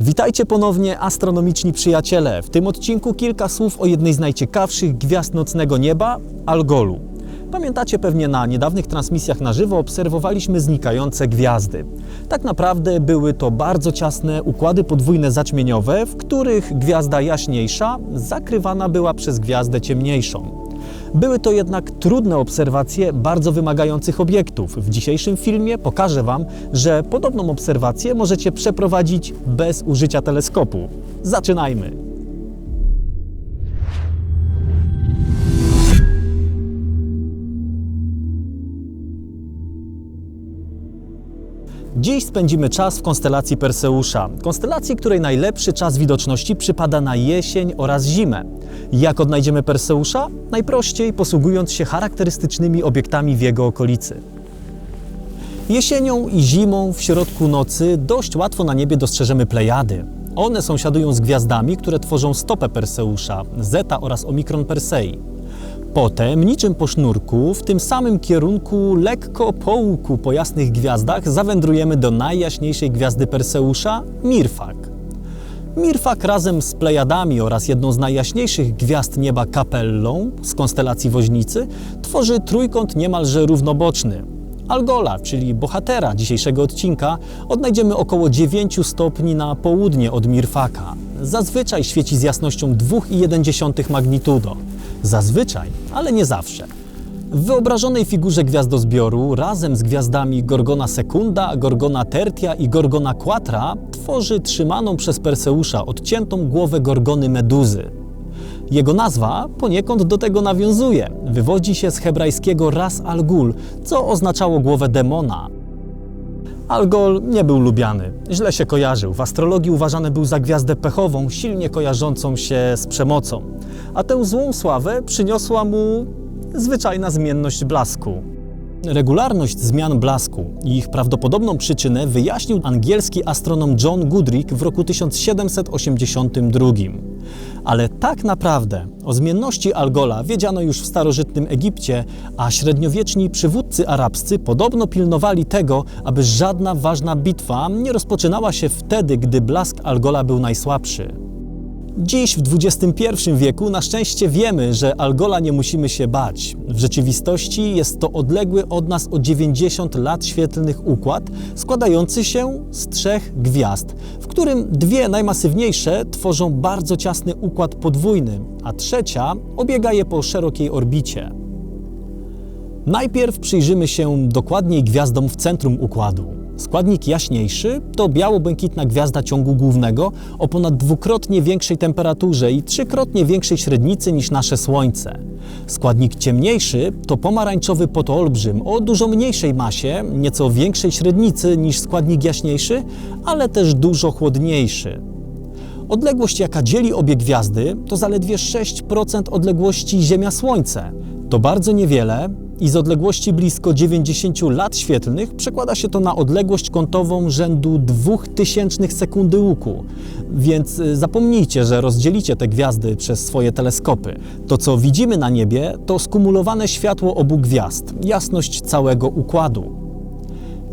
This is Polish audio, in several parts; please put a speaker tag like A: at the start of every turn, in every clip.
A: Witajcie ponownie, astronomiczni przyjaciele. W tym odcinku kilka słów o jednej z najciekawszych gwiazd nocnego nieba Algolu. Pamiętacie pewnie na niedawnych transmisjach na żywo obserwowaliśmy znikające gwiazdy. Tak naprawdę były to bardzo ciasne układy podwójne zaćmieniowe, w których gwiazda jaśniejsza zakrywana była przez gwiazdę ciemniejszą. Były to jednak trudne obserwacje bardzo wymagających obiektów. W dzisiejszym filmie pokażę Wam, że podobną obserwację możecie przeprowadzić bez użycia teleskopu. Zaczynajmy! Dziś spędzimy czas w konstelacji Perseusza, konstelacji, której najlepszy czas widoczności przypada na jesień oraz zimę. Jak odnajdziemy Perseusza? Najprościej posługując się charakterystycznymi obiektami w jego okolicy. Jesienią i zimą w środku nocy dość łatwo na niebie dostrzeżemy Plejady. One sąsiadują z gwiazdami, które tworzą stopę Perseusza, Zeta oraz Omikron Persei. Potem, niczym po sznurku, w tym samym kierunku, lekko po łuku po jasnych gwiazdach, zawędrujemy do najjaśniejszej gwiazdy Perseusza Mirfak. Mirfak razem z Plejadami oraz jedną z najjaśniejszych gwiazd nieba Kapellą z konstelacji Woźnicy tworzy trójkąt niemalże równoboczny. Algola, czyli bohatera dzisiejszego odcinka, odnajdziemy około 9 stopni na południe od Mirfaka. Zazwyczaj świeci z jasnością 2,1 magnitudo. Zazwyczaj, ale nie zawsze. W wyobrażonej figurze gwiazdozbioru razem z gwiazdami Gorgona Secunda, Gorgona Tertia i Gorgona Quatra tworzy trzymaną przez Perseusza odciętą głowę Gorgony Meduzy. Jego nazwa poniekąd do tego nawiązuje. Wywodzi się z hebrajskiego Ras al-Ghul, co oznaczało głowę demona. Algol nie był lubiany, źle się kojarzył. W astrologii uważany był za gwiazdę pechową, silnie kojarzącą się z przemocą. A tę złą sławę przyniosła mu zwyczajna zmienność blasku. Regularność zmian blasku i ich prawdopodobną przyczynę wyjaśnił angielski astronom John Goodricke w roku 1782. Ale tak naprawdę o zmienności Algola wiedziano już w starożytnym Egipcie, a średniowieczni przywódcy arabscy podobno pilnowali tego, aby żadna ważna bitwa nie rozpoczynała się wtedy, gdy blask Algola był najsłabszy. Dziś w XXI wieku na szczęście wiemy, że Algola nie musimy się bać. W rzeczywistości jest to odległy od nas o 90 lat świetlnych układ składający się z trzech gwiazd, w którym dwie najmasywniejsze tworzą bardzo ciasny układ podwójny, a trzecia obiega je po szerokiej orbicie. Najpierw przyjrzymy się dokładniej gwiazdom w centrum układu. Składnik jaśniejszy to biało-błękitna gwiazda ciągu głównego o ponad dwukrotnie większej temperaturze i trzykrotnie większej średnicy niż nasze Słońce. Składnik ciemniejszy to pomarańczowy potoolbrzym o dużo mniejszej masie, nieco większej średnicy niż składnik jaśniejszy, ale też dużo chłodniejszy. Odległość, jaka dzieli obie gwiazdy, to zaledwie 6% odległości Ziemia-Słońce. To bardzo niewiele, i z odległości blisko 90 lat świetlnych przekłada się to na odległość kątową rzędu 2000 sekundy łuku. Więc y, zapomnijcie, że rozdzielicie te gwiazdy przez swoje teleskopy. To, co widzimy na niebie, to skumulowane światło obu gwiazd, jasność całego układu.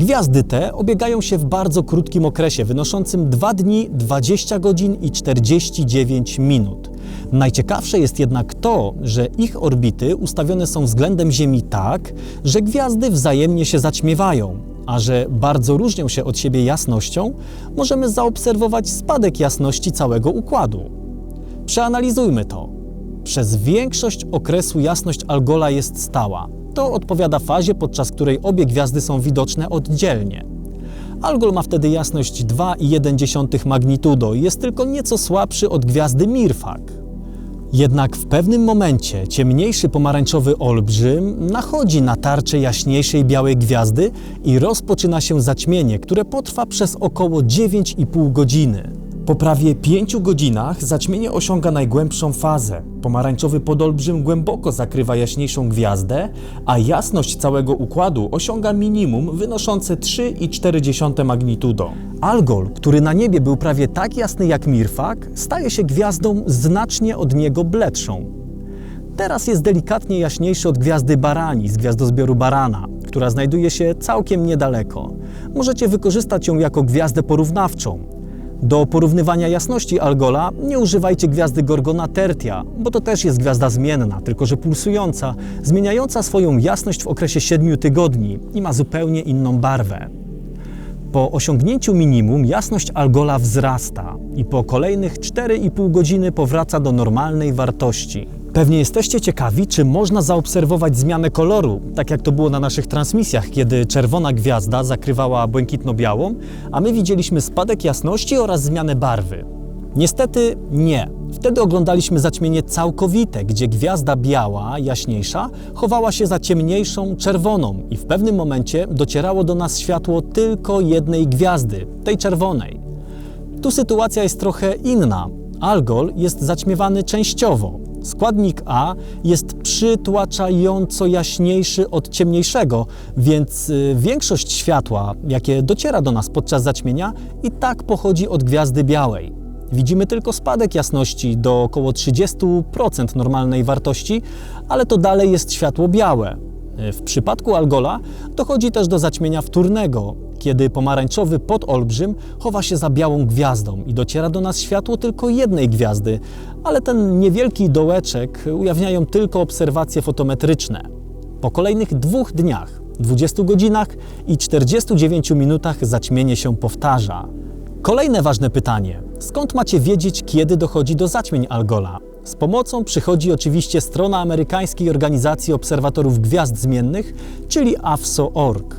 A: Gwiazdy te obiegają się w bardzo krótkim okresie, wynoszącym 2 dni, 20 godzin i 49 minut. Najciekawsze jest jednak to, że ich orbity ustawione są względem Ziemi tak, że gwiazdy wzajemnie się zaćmiewają, a że bardzo różnią się od siebie jasnością, możemy zaobserwować spadek jasności całego układu. Przeanalizujmy to. Przez większość okresu jasność Algola jest stała. To odpowiada fazie, podczas której obie gwiazdy są widoczne oddzielnie. Algol ma wtedy jasność 2,1 magnitudo i jest tylko nieco słabszy od gwiazdy Mirfak. Jednak w pewnym momencie ciemniejszy pomarańczowy olbrzym nachodzi na tarczę jaśniejszej białej gwiazdy i rozpoczyna się zaćmienie, które potrwa przez około 9,5 godziny. Po prawie 5 godzinach zaćmienie osiąga najgłębszą fazę. Pomarańczowy podolbrzym głęboko zakrywa jaśniejszą gwiazdę, a jasność całego układu osiąga minimum wynoszące 3,4 magnitudo. Algol, który na niebie był prawie tak jasny jak Mirfak, staje się gwiazdą znacznie od niego bledszą. Teraz jest delikatnie jaśniejszy od gwiazdy Barani z gwiazdozbioru Barana, która znajduje się całkiem niedaleko. Możecie wykorzystać ją jako gwiazdę porównawczą. Do porównywania jasności Algola nie używajcie gwiazdy Gorgona Tertia, bo to też jest gwiazda zmienna, tylko że pulsująca, zmieniająca swoją jasność w okresie 7 tygodni i ma zupełnie inną barwę. Po osiągnięciu minimum jasność Algola wzrasta i po kolejnych 4,5 godziny powraca do normalnej wartości. Pewnie jesteście ciekawi, czy można zaobserwować zmianę koloru, tak jak to było na naszych transmisjach, kiedy czerwona gwiazda zakrywała błękitno-białą, a my widzieliśmy spadek jasności oraz zmianę barwy. Niestety nie. Wtedy oglądaliśmy zaćmienie całkowite, gdzie gwiazda biała, jaśniejsza, chowała się za ciemniejszą, czerwoną i w pewnym momencie docierało do nas światło tylko jednej gwiazdy, tej czerwonej. Tu sytuacja jest trochę inna. Algol jest zaćmiewany częściowo. Składnik A jest przytłaczająco jaśniejszy od ciemniejszego, więc y, większość światła, jakie dociera do nas podczas zaćmienia, i tak pochodzi od gwiazdy białej. Widzimy tylko spadek jasności do około 30% normalnej wartości, ale to dalej jest światło białe. W przypadku Algola dochodzi też do zaćmienia wtórnego, kiedy pomarańczowy podolbrzym chowa się za białą gwiazdą i dociera do nas światło tylko jednej gwiazdy, ale ten niewielki dołeczek ujawniają tylko obserwacje fotometryczne. Po kolejnych dwóch dniach, 20 godzinach i 49 minutach zaćmienie się powtarza. Kolejne ważne pytanie. Skąd macie wiedzieć, kiedy dochodzi do zaćmień Algola? Z pomocą przychodzi oczywiście strona amerykańskiej organizacji obserwatorów gwiazd zmiennych, czyli AFSO.org.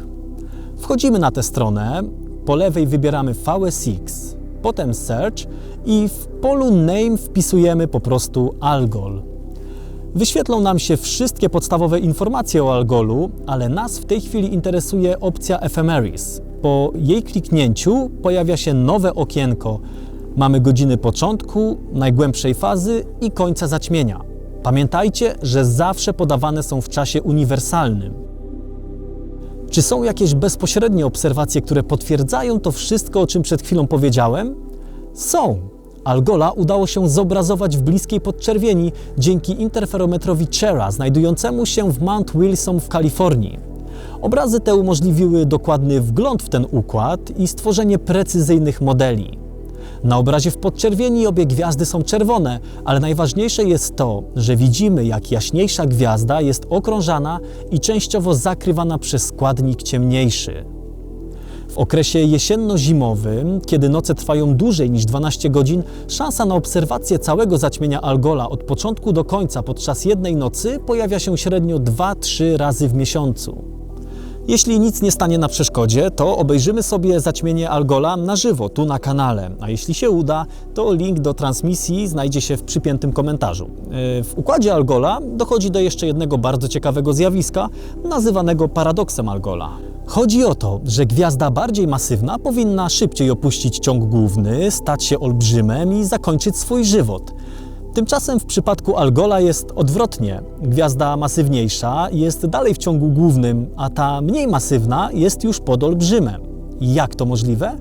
A: Wchodzimy na tę stronę, po lewej wybieramy VSX, potem Search i w polu Name wpisujemy po prostu Algol. Wyświetlą nam się wszystkie podstawowe informacje o Algolu, ale nas w tej chwili interesuje opcja Ephemeris. Po jej kliknięciu pojawia się nowe okienko. Mamy godziny początku, najgłębszej fazy i końca zaćmienia. Pamiętajcie, że zawsze podawane są w czasie uniwersalnym. Czy są jakieś bezpośrednie obserwacje, które potwierdzają to wszystko, o czym przed chwilą powiedziałem? Są. Algola udało się zobrazować w bliskiej podczerwieni dzięki interferometrowi Chera, znajdującemu się w Mount Wilson w Kalifornii. Obrazy te umożliwiły dokładny wgląd w ten układ i stworzenie precyzyjnych modeli. Na obrazie w podczerwieni obie gwiazdy są czerwone, ale najważniejsze jest to, że widzimy, jak jaśniejsza gwiazda jest okrążana i częściowo zakrywana przez składnik ciemniejszy. W okresie jesienno-zimowym, kiedy noce trwają dłużej niż 12 godzin, szansa na obserwację całego zaćmienia Algola od początku do końca podczas jednej nocy pojawia się średnio 2-3 razy w miesiącu. Jeśli nic nie stanie na przeszkodzie, to obejrzymy sobie zaćmienie Algola na żywo, tu na kanale. A jeśli się uda, to link do transmisji znajdzie się w przypiętym komentarzu. Yy, w układzie Algola dochodzi do jeszcze jednego bardzo ciekawego zjawiska, nazywanego paradoksem Algola. Chodzi o to, że gwiazda bardziej masywna powinna szybciej opuścić ciąg główny, stać się olbrzymem i zakończyć swój żywot. Tymczasem w przypadku Algola jest odwrotnie. Gwiazda masywniejsza jest dalej w ciągu głównym, a ta mniej masywna jest już pod olbrzymem. Jak to możliwe?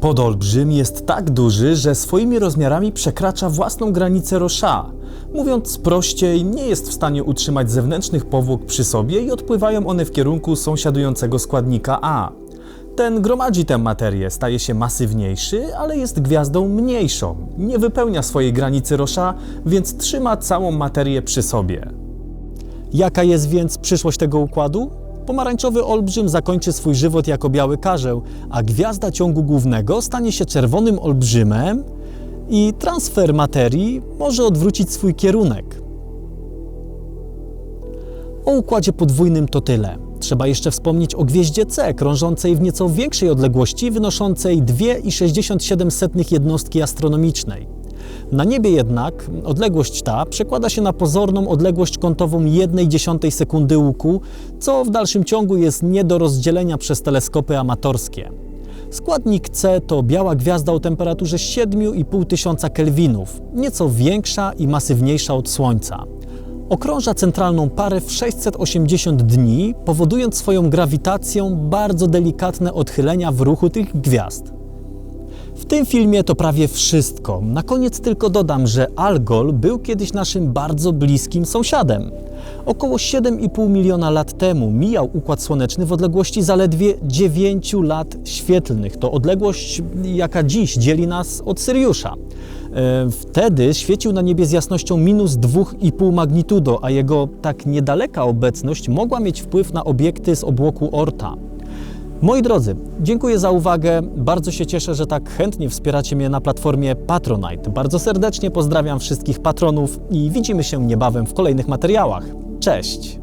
A: Podolbrzym jest tak duży, że swoimi rozmiarami przekracza własną granicę Rosza. Mówiąc prościej, nie jest w stanie utrzymać zewnętrznych powłok przy sobie i odpływają one w kierunku sąsiadującego składnika A. Ten gromadzi tę materię, staje się masywniejszy, ale jest gwiazdą mniejszą. Nie wypełnia swojej granicy Rosza, więc trzyma całą materię przy sobie. Jaka jest więc przyszłość tego układu? Pomarańczowy olbrzym zakończy swój żywot jako biały karzeł, a gwiazda ciągu głównego stanie się czerwonym olbrzymem i transfer materii może odwrócić swój kierunek. O układzie podwójnym to tyle. Trzeba jeszcze wspomnieć o gwieździe C, krążącej w nieco większej odległości, wynoszącej 2,67 jednostki astronomicznej. Na niebie jednak odległość ta przekłada się na pozorną odległość kątową 1,1 sekundy łuku, co w dalszym ciągu jest nie do rozdzielenia przez teleskopy amatorskie. Składnik C to biała gwiazda o temperaturze 7,5 tysiąca kelwinów, nieco większa i masywniejsza od Słońca. Okrąża centralną parę w 680 dni, powodując swoją grawitacją bardzo delikatne odchylenia w ruchu tych gwiazd. W tym filmie to prawie wszystko. Na koniec tylko dodam, że Algol był kiedyś naszym bardzo bliskim sąsiadem. Około 7,5 miliona lat temu mijał Układ Słoneczny w odległości zaledwie 9 lat świetlnych. To odległość, jaka dziś dzieli nas od Syriusza. E, Wtedy świecił na niebie z jasnością minus 2,5 magnitudo, a jego tak niedaleka obecność mogła mieć wpływ na obiekty z obłoku Orta. Moi drodzy, dziękuję za uwagę. Bardzo się cieszę, że tak chętnie wspieracie mnie na platformie Patronite. Bardzo serdecznie pozdrawiam wszystkich patronów i widzimy się niebawem w kolejnych materiałach. Cześć!